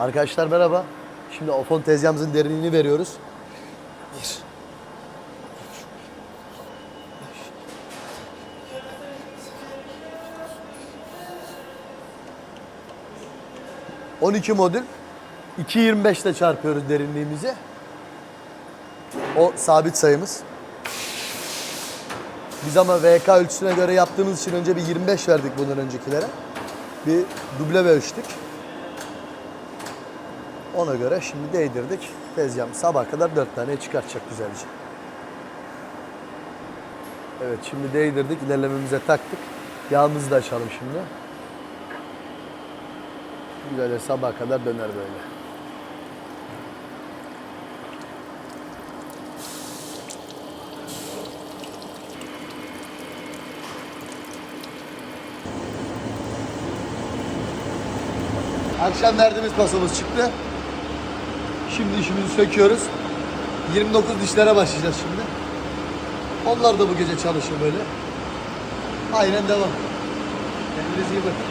Arkadaşlar merhaba. Şimdi ofon tezgahımızın derinliğini veriyoruz. Bir. 12 modül 2.25 ile çarpıyoruz derinliğimizi. O sabit sayımız. Biz ama VK ölçüsüne göre yaptığımız için önce bir 25 verdik bundan öncekilere. Bir duble ölçtük. Ona göre şimdi değdirdik. Tezgahımız sabah kadar 4 tane çıkartacak güzelce. Evet şimdi değdirdik. ilerlememize taktık. Yağımızı da açalım şimdi. Güzelce sabah kadar döner böyle. Akşam verdiğimiz pasomuz çıktı. Şimdi işimizi söküyoruz. 29 dişlere başlayacağız şimdi. Onlar da bu gece çalışır böyle. Aynen devam. Kendinize iyi bakın.